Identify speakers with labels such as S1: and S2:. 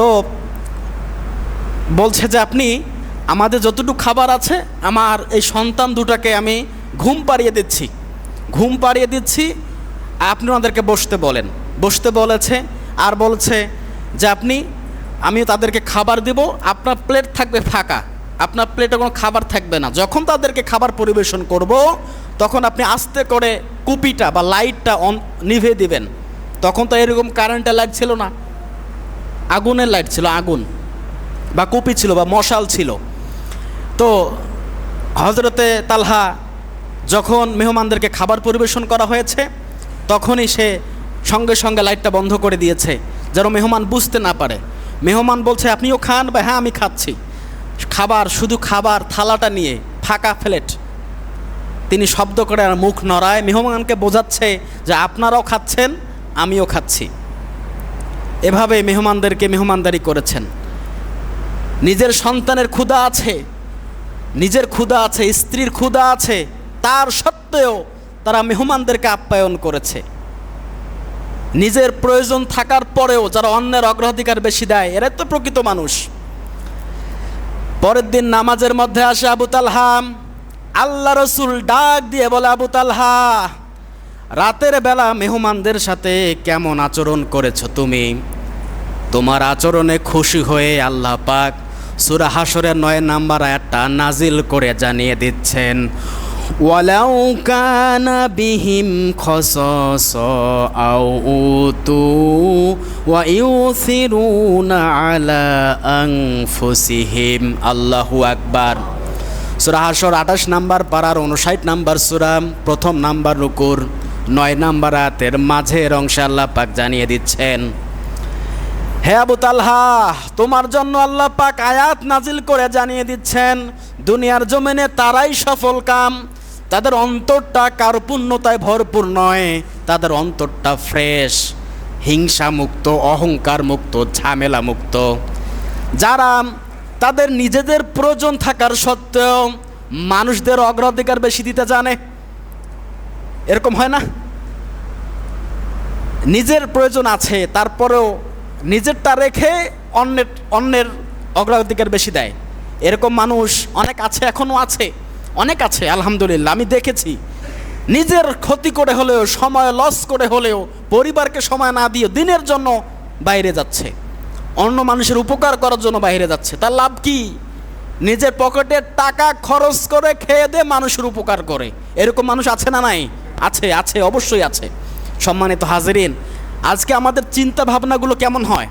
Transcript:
S1: তো বলছে যে আপনি আমাদের যতটুকু খাবার আছে, আমার এই সন্তান দুটাকে আমি ঘুম পাড়িয়ে দিচ্ছি। ঘুম পাড়িয়ে দিচ্ছি, আপনি ওনাদেরকে বসতে বলেন। বসতে বলেছে, আর বলছে যে আপনি আমি তাদেরকে খাবার দেব, আপনার প্লেট থাকবে ফাঁকা। আপনার প্লেটে কোনো খাবার থাকবে না। যখন তাদেরকে খাবার পরিবেশন করব, তখন আপনি আস্তে করে কুপিটা বা লাইটটা অন নিভে দিবেন। তখন তো এরকম কারেন্টের লাইট ছিল না। আগুনের লাইট ছিল, আগুন বা কুপি ছিল বা মশাল ছিল। তো হজরতে তালহা যখন মেহমানদেরকে খাবার পরিবেশন করা হয়েছে, তখনই সে সঙ্গে সঙ্গে লাইটটা বন্ধ করে দিয়েছে, যেন মেহমান বুঝতে না পারে। মেহমান বলছে, আপনিও খান? বা হ্যাঁ আমি খাচ্ছি। খাবার, শুধু খাবার, থালাটা নিয়ে ফাঁকা ফ্লেট তিনি শব্দ করে আর মুখ নড়ায়, মেহমানকে বোঝাচ্ছে যে আপনারাও খাচ্ছেন, আমিও খাচ্ছি। এভাবে মেহমানদেরকে মেহমানদারি করেছেন। নিজের সন্তানের ক্ষুধা আছে, নিজের ক্ষুধা আছে, স্ত্রীর ক্ষুধা আছে, তার সত্ত্বেও তারা মেহমানদেরকে আপ্যায়ন করেছে। নিজের প্রয়োজন থাকার পরেও যারা অন্যের অগ্রাধিকার বেশি দেয়, এরাই তো প্রকৃত মানুষ। পরের দিন নামাজের মধ্যে আসে আবু তালহাম আল্লাহ রসুল ডাক দিয়ে বলে, আবু তালহা রাতের বেলা মেহমানদের সাথে কেমন আচরণ করেছ তুমি? তোমার আচরণে খুশি হয়ে আল্লাহ পাক সুরা হাসরের নয় নাম্বার একটা নাজিল করে জানিয়ে দিচ্ছেন, ওয়ালাউ বিহিম আলা আল্লাহু আকবার। সুরা হাসর আঠাশ নাম্বার পাড়ার উনষাট নাম্বার সুরা, প্রথম নাম্বার রুকুর। নয় নাম্বার আয়াতের মাঝের অংশে আল্লাহ পাক জানিয়ে দিচ্ছেন, হে আবু তালহা, তোমার জন্য আল্লাহ পাক আয়াত নাজিল করে জানিয়ে দিচ্ছেন, দুনিয়ার জমিনে তারাই সফল কাম। তাদের অন্তরটা কার্পূর্ণতায় ভরপুর নয়, তাদের অন্তরটা ফ্রেশ হিংসা মুক্ত অহংকার মুক্ত ঝামেলা মুক্ত যারা তাদের নিজেদের প্রয়োজন থাকার সত্ত্বেও মানুষদের অগ্রাধিকার বেশি দিতে জানে, এরকম হয় না? নিজের প্রয়োজন আছে, তারপরেও নিজেরটা রেখে অন্যের অন্যের অগ্রাধিকার বেশি দেয়। এরকম মানুষ অনেক আছে এখনও আছে, অনেক আছে, আলহামদুলিল্লাহ, আমি দেখেছি। নিজের ক্ষতি করে হলেও, সময় লস করে হলেও, পরিবারকে সময় না দিয়ে দিনের জন্য বাইরে যাচ্ছে। অন্য মানুষের উপকার করার জন্য বাইরে যাচ্ছে। তার লাভ কি? নিজের পকেটের টাকা খরচ করে খেয়ে দিয়ে মানুষের উপকার করে। এরকম মানুষ আছে না নাই? আছে আছে, অবশ্যই আছে। সম্মানিত হাজিরিন আজকে আমাদের চিন্তা ভাবনাগুলো কেমন হয়?